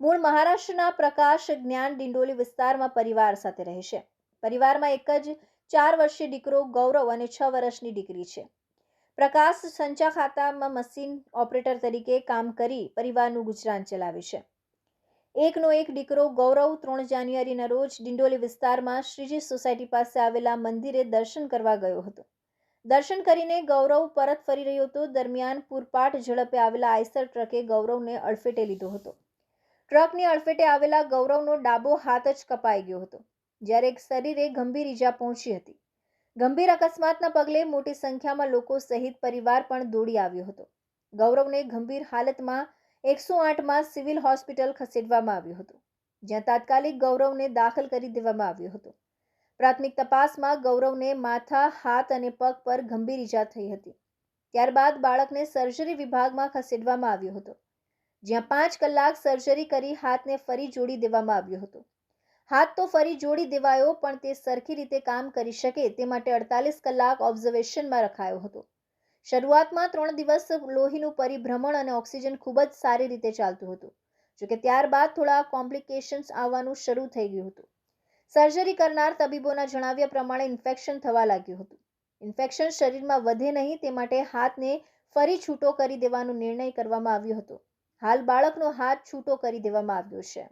મૂળ મહારાષ્ટ્રના પ્રકાશ જ્ઞાન ડિંડોલી વિસ્તારમાં પરિવાર સાથે રહે છે. પરિવારમાં એક જ ચાર વર્ષીય દીકરો ગૌરવ અને છ વર્ષની દીકરી છે. પ્રકાશ સંચા ખાતામાં મશીન ઓપરેટર તરીકે કામ કરી પરિવારનું ગુજરાન ચલાવે છે. એકનો એક દીકરો ગૌરવ ત્રણ જાન્યુઆરીના રોજ ડિંડોલી વિસ્તારમાં શ્રીજી સોસાયટી પાસે આવેલા મંદિરે દર્શન કરવા ગયો હતો. દર્શન કરીને ગૌરવ પરત ફરી રહ્યો હતો. દરમિયાન પૂરપાટ ઝડપે આવેલા આઈસર ટ્રકે ગૌરવને અડફેટે લીધો હતો. ટ્રકની અડફેટે આવેલા ગૌરવનો ડાબો હાથ જ કપાઈ ગયો હતો, જ્યારે એક શરીરે ગંભીર ઈજા પહોંચી હતી. ગંભીર અકસ્માતના પગલે મોટી સંખ્યામાં લોકો સહિત પરિવાર પણ દોડી આવ્યો હતો. ગૌરવને ગંભીર હાલતમાં એકસો આઠમાં સિવિલ હોસ્પિટલ ખસેડવામાં આવ્યું હતું, જ્યાં તાત્કાલિક ગૌરવને દાખલ કરી દેવામાં આવ્યો હતો. પ્રાથમિક તપાસમાં ગૌરવને માથા, હાથ અને પગ પર ગંભીર ઈજા થઈ હતી. ત્યારબાદ બાળકને સર્જરી વિભાગમાં ખસેડવામાં આવ્યો હતો. જ્યાં પાંચ કલાક સર્જરી કરી હાથને ફરી જોડી દેવામાં આવ્યો હતો. હાથ તો ફરી જોડી દેવાયો, પણ તે સરખી રીતે કામ કરી શકે તે માટે અડતાલીસ કલાક ઓબ્ઝર્વેશનમાં રખાયો હતો. શરૂઆતમાં ત્રણ દિવસ લોહીનું પરિભ્રમણ અને ઓક્સિજન ખૂબ જ સારી રીતે ચાલતું હતું જોકે ત્યારબાદ થોડા કોમ્પ્લિકેશન્સ આવવાનું શરૂ થઈ ગયું હતું. સર્જરી કરનાર તબીબોના જણાવ્યા પ્રમાણે ઇન્ફેક્શન થવા લાગ્યું હતું. ઇન્ફેક્શન શરીરમાં વધે નહીં તે માટે હાથને ફરી છૂટો કરી દેવાનો નિર્ણય કરવામાં આવ્યો હતો. હાલ બાળકનો હાથ છૂટો કરી દેવામાં આવ્યો છે.